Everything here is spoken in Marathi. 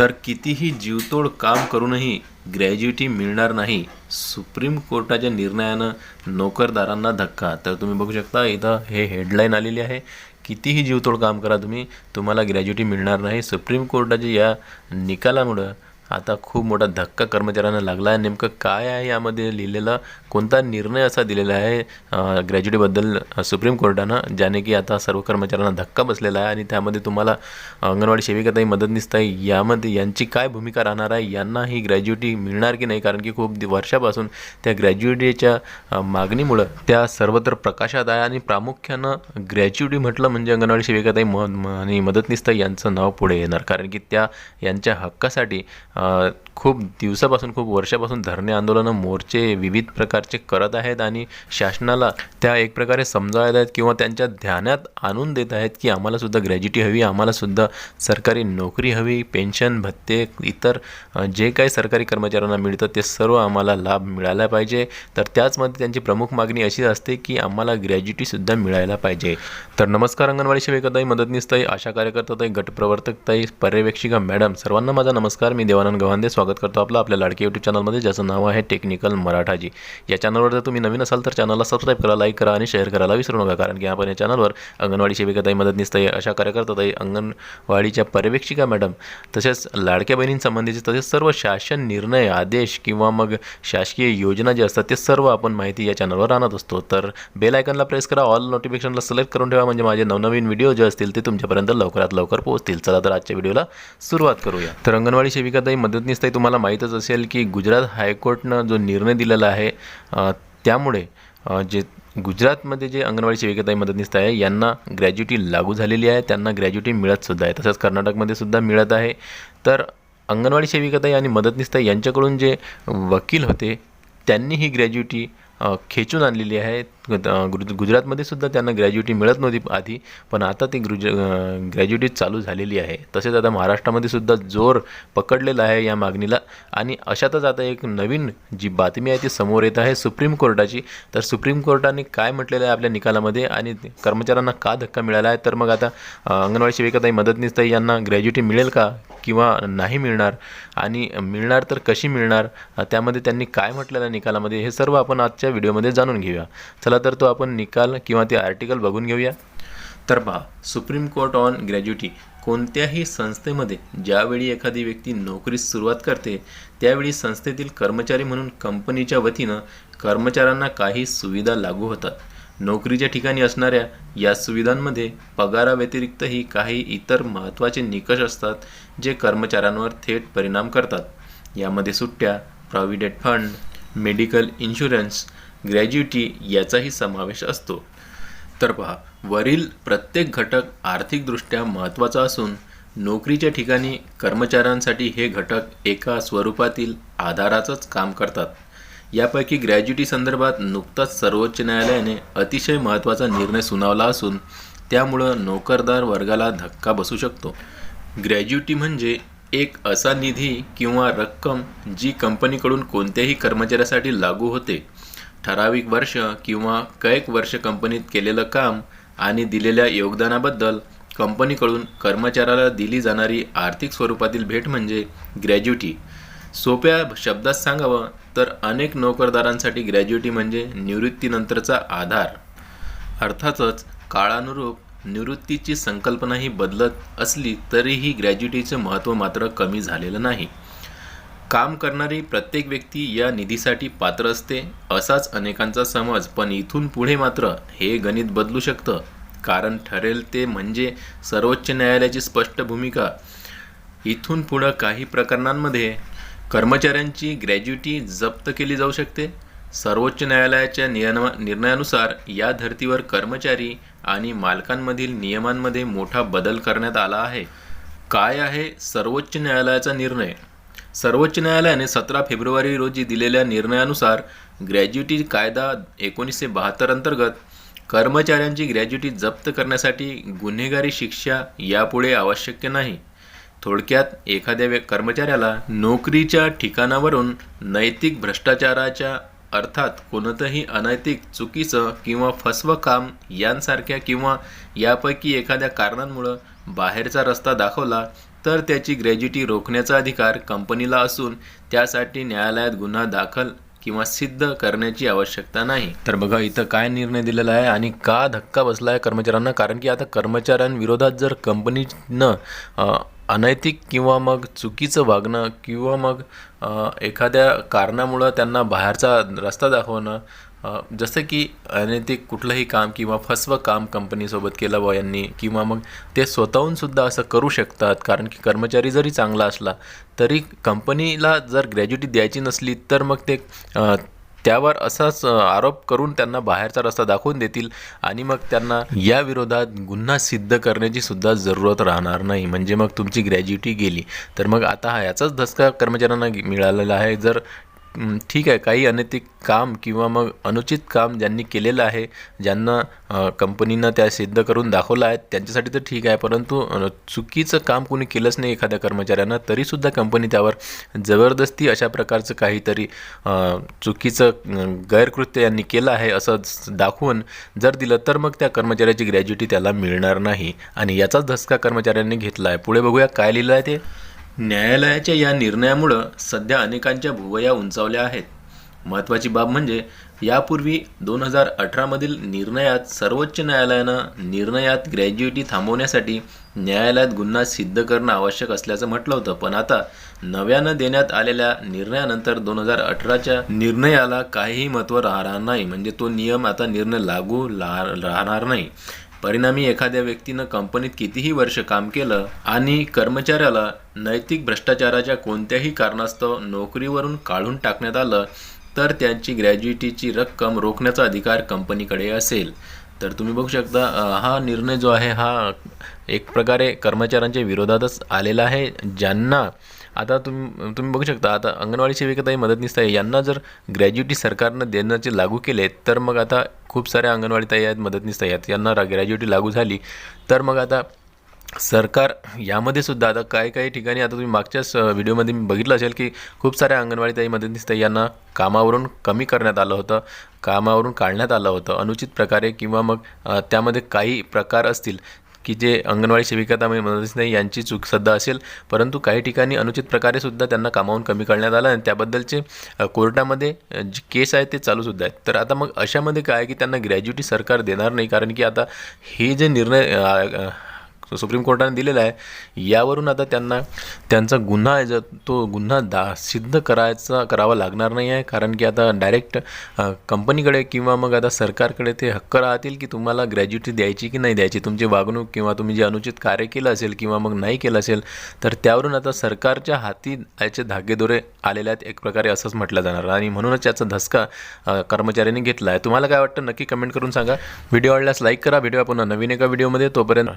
तर कितीही जीवतोड काम करूनही ग्रॅज्युटी मिळणार नाही. सुप्रीम कोर्टाच्या निर्णयानं नोकरदारांना धक्का. तर तुम्ही बघू शकता इथं हे हेडलाईन आलेली आहे. कितीही जीवतोड काम करा तुम्ही तुम्हाला ग्रॅज्युटी मिळणार नाही. सुप्रीम कोर्टाच्या या निकालामुळं आता खूप मोठा धक्का कर्मचाऱ्यांना लागला. आहे नेमकं काय आहे यामध्ये लिहिलेलं? कोणता निर्णय असा दिलेला आहे ग्रॅज्युटीबद्दल सुप्रीम कोर्टानं ज्याने की आता सर्व कर्मचाऱ्यांना धक्का बसलेला आहे आणि त्यामध्ये तुम्हाला अंगणवाडी सेविकाताई मदतनीसताई यामध्ये यांची काय भूमिका राहणार आहे? यांना ही ग्रॅज्युटी मिळणार की नाही? कारण की खूप वर्षापासून त्या ग्रॅज्युटीच्या मागणीमुळं त्या सर्वत्र प्रकाशात आहे आणि प्रामुख्यानं ग्रॅज्युटी म्हटलं म्हणजे अंगणवाडी सेविकाताई म आणि मदतनीसताई यांचं नाव पुढे येणार. कारण की त्या यांच्या हक्कासाठी खूप दिवसापासून खूप वर्षापासून धरणे आंदोलनं मोर्चे विविध प्रकारचे करत आहेत आणि शासनाला त्या एक प्रकारे समजावत आहेत किंवा त्यांच्या ध्यानात आणून देत आहेत की आम्हालासुद्धा ग्रॅज्युटी हवी आम्हालासुद्धा सरकारी नोकरी हवी पेन्शन भत्ते इतर जे काही सरकारी कर्मचाऱ्यांना मिळतं ते सर्व आम्हाला लाभ मिळायला पाहिजे. तर त्याचमध्ये त्यांची प्रमुख मागणी अशी असते की आम्हाला ग्रॅज्युटीसुद्धा मिळायला पाहिजे. तर नमस्कार अंगणवाडी सेविकाताई मदतनीसताई आशा कार्यकर्ताताई गटप्रवर्तकताई पर्यवेक्षिका मॅडम सर्वांना माझा नमस्कार. मी देवानंद गव्हांदे स्वागत करतो आपलं आपल्या लाडके यूट्यूब चॅनलमध्ये ज्याचं नाव आहे टेक्निकल मराठाजी. या चॅनलवर जर तुम्ही नवीन असाल तर चॅनलला सबस्क्राईब करा लाईक करा आणि शेअर करायला विसरू नका. कारण की आपण या चॅनलवर अंगणवाडी सेविकाताई मदतनीसताई अशा कार्यकर्ताताई अंगणवाडीच्या पर्यवेक्षिका मॅडम तसेच लाडक्या बहिणींसंबंधीचे तसेच सर्व शासन निर्णय आदेश किंवा मग शासकीय योजना जे असतात ते सर्व आपण माहिती या चॅनलवर आणत असतो. तर बेल आयकनला प्रेस करा ऑल नोटिफिकेशनला सिलेक्ट करून ठेवा. म्हणजे माझे नवनवीन व्हिडिओ जे असतील ते तुमच्यापर्यंत लवकरात लवकर पोहोचतील. चला तर आजच्या व्हिडिओला सुरुवात करूया. तर अंगणवाडी सेविकाताई मदतनीसताई तुम्हाला माहीतच असेल की गुजरात हायकोर्टनं जो निर्णय दिलेला आहे त्यामुळे जे गुजरातमध्ये जे अंगणवाडी सेविकाताई मदतनीस आहे यांना ग्रॅज्युटी लागू झालेली आहे त्यांना ग्रॅज्युटी मिळतसुद्धा आहे. तसंच कर्नाटकमध्ये सुद्धा मिळत आहे. तर अंगणवाडी सेविकाताई आणि मदतनीसताई यांच्याकडून जे वकील होते त्यांनी ही ग्रॅज्युटी खेचून आणलेली आहे. गुजरातमध्ये सुद्धा त्यांना ग्रॅज्युटी मिळत नव्हती आधी पण आता ती ग्रुज ग्रॅज्युटी चालू झालेली आहे. तसेच आता महाराष्ट्रामध्ये सुद्धा जोर पकडलेला आहे या मागणीला. आणि अशातच आता एक नवीन जी बातमी आहे ती समोर येत आहे सुप्रीम कोर्टाची. तर सुप्रीम कोर्टाने काय म्हटलेलं आहे आपल्या निकालामध्ये आणि कर्मचाऱ्यांना का धक्का मिळाला आहे? तर मग आता अंगणवाडी सेविकाताई मदतनीसताई यांना ग्रॅज्युटी मिळेल का किंवा नाही मिळणार? आणि मिळणार तर कशी मिळणार? त्यामध्ये त्यांनी काय म्हटलेलं आहे निकालामध्ये? हे सर्व आपण आजच्या व्हिडिओमध्ये जाणून घेऊया. चला तर तो आपण निकाल किंवा ते आर्टिकल बघून घेऊया. तर पहा सुप्रीम कोर्ट ऑन ग्रॅज्युटी कोणत्याही संस्थेमध्ये ज्यावेळी एखादी व्यक्ती नोकरीस सुरुवात करते त्यावेळी संस्थेतील कर्मचारी म्हणून कंपनीच्या वतीनं कर्मचाऱ्यांना काही सुविधा लागू होतात. नोकरीच्या ठिकाणी असणाऱ्या या सुविधांमध्ये पगाराव्यतिरिक्तही काही इतर महत्त्वाचे निकष असतात जे कर्मचाऱ्यांवर थेट परिणाम करतात. यामध्ये सुट्ट्या provident fund medical insurance gratuity याचाही समावेश असतो. तर पहा वरील प्रत्येक घटक आर्थिकदृष्ट्या महत्त्वाचा असून नोकरीच्या ठिकाणी कर्मचाऱ्यांसाठी हे घटक एका स्वरूपातील आधाराचंच काम करतात. यापैकी ग्रॅज्युटी संदर्भात नुकताच सर्वोच्च न्यायालयाने अतिशय महत्त्वाचा निर्णय सुनावला असून त्यामुळं नोकरदार वर्गाला धक्का बसू शकतो. ग्रॅज्युटी म्हणजे एक असा निधी किंवा रक्कम जी कंपनीकडून कोणत्याही कर्मचाऱ्यासाठी लागू होते ठराविक वर्ष किंवा कैक वर्ष कंपनीत केलेलं काम आणि दिलेल्या योगदानाबद्दल कंपनीकडून कर्मचाऱ्याला दिली जाणारी आर्थिक स्वरूपातील भेट म्हणजे ग्रॅज्युटी. सोप्या शब्दात सांगावं तर अनेक नोकरदारांसाठी ग्रॅज्युटी म्हणजे निवृत्तीनंतरचा आधार. अर्थातच काळानुरूप निवृत्तीची संकल्पनाही बदलत असली तरीही ग्रॅज्युटीचं महत्त्व मात्र कमी झालेलं नाही. काम करणारी प्रत्येक व्यक्ती या निधीसाठी पात्र असते असाच अनेकांचा समज पण इथून पुढे मात्र हे गणित बदलू शकतं. कारण ठरेल ते म्हणजे सर्वोच्च न्यायालयाची स्पष्ट भूमिका. इथून पुढं काही प्रकरणांमध्ये कर्मचाऱ्यांची ग्रॅज्युटी जप्त केली जाऊ शकते सर्वोच्च न्यायालयाच्या नियम निर्णयानुसार या धर्तीवर कर्मचारी आणि मालकांमधील नियमांमध्ये मोठा बदल करण्यात आला आहे. काय आहे सर्वोच्च न्यायालयाचा निर्णय? सर्वोच्च न्यायालयाने सतरा फेब्रुवारी रोजी दिलेल्या निर्णयानुसार ग्रॅज्युटी कायदा एकोणीसशे बहात्तर अंतर्गत कर्मचाऱ्यांची ग्रॅज्युटी जप्त करण्यासाठी गुन्हेगारी शिक्षा यापुढे आवश्यक नाही. थोडक्यात एखाद्या व्य कर्मचाऱ्याला नोकरीच्या ठिकाणावरून नैतिक भ्रष्टाचाराच्या अर्थात कोणतंही अनैतिक चुकीचं किंवा फसवं काम यांसारख्या किंवा यापैकी एखाद्या कारणांमुळं बाहेरचा रस्ता दाखवला तर त्याची ग्रॅज्युटी रोखण्याचा अधिकार कंपनीला असून त्यासाठी न्यायालयात गुन्हा दाखल किंवा सिद्ध करण्याची आवश्यकता नाही. तर बघा इथं काय निर्णय दिलेला आहे आणि का धक्का बसला आहे कर्मचाऱ्यांना? कारण की आता कर्मचाऱ्यांविरोधात जर कंपनीनं अनैतिक किंवा मग चुकीचं वागणं किंवा मग एखाद्या कारणामुळं त्यांना बाहेरचा रस्ता दाखवणं जसं की अनैतिक कुठलंही काम किंवा फसवं काम कंपनीसोबत केलं बा यांनी किंवा मग ते स्वतःहूनसुद्धा असं करू शकतात कारण की कर्मचारी जरी चांगला असला तरी कंपनीला जर ग्रॅज्युटी द्यायची नसली तर मग ते त्यावर असाच आरोप करून त्यांना बाहेरचा रस्ता दाखवून देतील आणि मग त्यांना या विरोधात गुन्हा सिद्ध करण्याची सुद्धा जरूरत राहणार नाही. म्हणजे मग तुमची ग्रॅज्युटी गेली तर मग आता हा याचाच धसका कर्मचाऱ्यांना मिळालेला आहे. जर ठीक आहे काही अनैतिक काम किंवा मग अनुचित काम ज्यांनी केलेलं आहे ज्यांना कंपनीनं त्या सिद्ध करून दाखवलं आहे त्यांच्यासाठी तर ठीक आहे परंतु चुकीचं काम कोणी केलंच नाही एखाद्या कर्मचाऱ्यानं तरीसुद्धा कंपनी त्यावर जबरदस्ती अशा प्रकारचं काहीतरी चुकीचं गैरकृत्य यांनी केलं आहे असं दाखवून जर दिलं तर मग त्या कर्मचाऱ्याची ग्रॅज्युटी त्याला मिळणार नाही. आणि याचाच धसका कर्मचाऱ्यांनी घेतला आहे. पुढे बघूया काय लिहिलं आहे ते. न्यायालयाच्या या निर्णयामुळं सध्या अनेकांच्या भुवया उंचावल्या आहेत. महत्त्वाची बाब म्हणजे यापूर्वी दोन हजार अठरामधील निर्णयात सर्वोच्च न्यायालयानं निर्णयात ग्रॅज्युएटी थांबवण्यासाठी न्यायालयात गुन्हा सिद्ध करणं आवश्यक असल्याचं म्हटलं होतं. पण आता नव्यानं देण्यात आलेल्या निर्णयानंतर दोन हजार अठराच्या निर्णयाला काहीही महत्त्व राहणार नाही. म्हणजे तो नियम आता निर्णय लागू ला राहणार नाही. परिणामी एखाद्या व्यक्तीनं कंपनीत कितीही वर्ष काम केलं आणि कर्मचाऱ्याला नैतिक भ्रष्टाचाराच्या कोणत्याही कारणास्तव नोकरीवरून काढून टाकण्यात आलं तर त्यांची ग्रॅज्युएटीची रक्कम रोखण्याचा अधिकार कंपनीकडे असेल. तर तुम्ही बघू शकता हा निर्णय जो आहे हा एक प्रकारे कर्मचाऱ्यांच्या विरोधातच आलेला आहे ज्यांना आता तुम्ही तुम्ही बघू शकता आता अंगणवाडी सेविकाताई मदतनीस ताई यांना जर ग्रॅज्युटी सरकारनं देण्याचे लागू केले तर मग आता खूप साऱ्या अंगणवाडी ताई आहेत मदतनीस ताई आहेत. यांना ग्रॅज्युटी लागू झाली तर मग आता सरकार यामध्ये सुद्धा आता काही काही ठिकाणी आता तुम्ही मागच्याच व्हिडिओमध्ये मी बघितलं असेल की खूप साऱ्या अंगणवाडी ताई मदतनीस ताई यांना कामावरून कमी करण्यात आलं होतं कामावरून काढण्यात आलं होतं अनुचित प्रकारे किंवा मग त्यामध्ये काही प्रकार असतील की जे अंगणवाडी सेविका त्यामुळे मदतनीस नाही यांची चूक सध्या असेल. परंतु काही ठिकाणी अनुचित प्रकारे सुद्धा त्यांना कामावून कमी करण्यात आलं आणि त्याबद्दलचे कोर्टामध्ये जी जे केस आहेत ते चालूसुद्धा आहेत. तर आता मग अशामध्ये काय आहे की त्यांना ग्रॅज्युटी सरकार देणार नाही कारण की आता हे जे निर्णय तर सुप्रीम कोर्टाने दिलेला आहे. यावरून आता त्यांना त्यांचा गुन्हा आहे जर तो गुन्हा दा सिद्ध करायचा करावा लागणार नाही आहे. कारण की आता डायरेक्ट कंपनीकडे किंवा मग आता सरकारकडे ते हक्क राहतील की तुम्हाला ग्रॅज्युटी द्यायची की नाही द्यायची. तुमची वागणूक किंवा तुम्ही जे अनुचित कार्य केलं असेल किंवा मग नाही केलं असेल तर त्यावरून आता सरकारच्या हाती याचे धागेदोरे आलेले आहेत. एक प्रकारे असंच म्हटलं जाणार. आणि म्हणूनच याचा धसका कर्मचाऱ्यांनी घेतला आहे. तुम्हाला काय वाटतं? नक्की कमेंट करून सांगा. व्हिडिओ आवडल्यास लाईक करा. व्हिडिओ आपण नवीन एका व्हिडिओमध्ये तोपर्यंत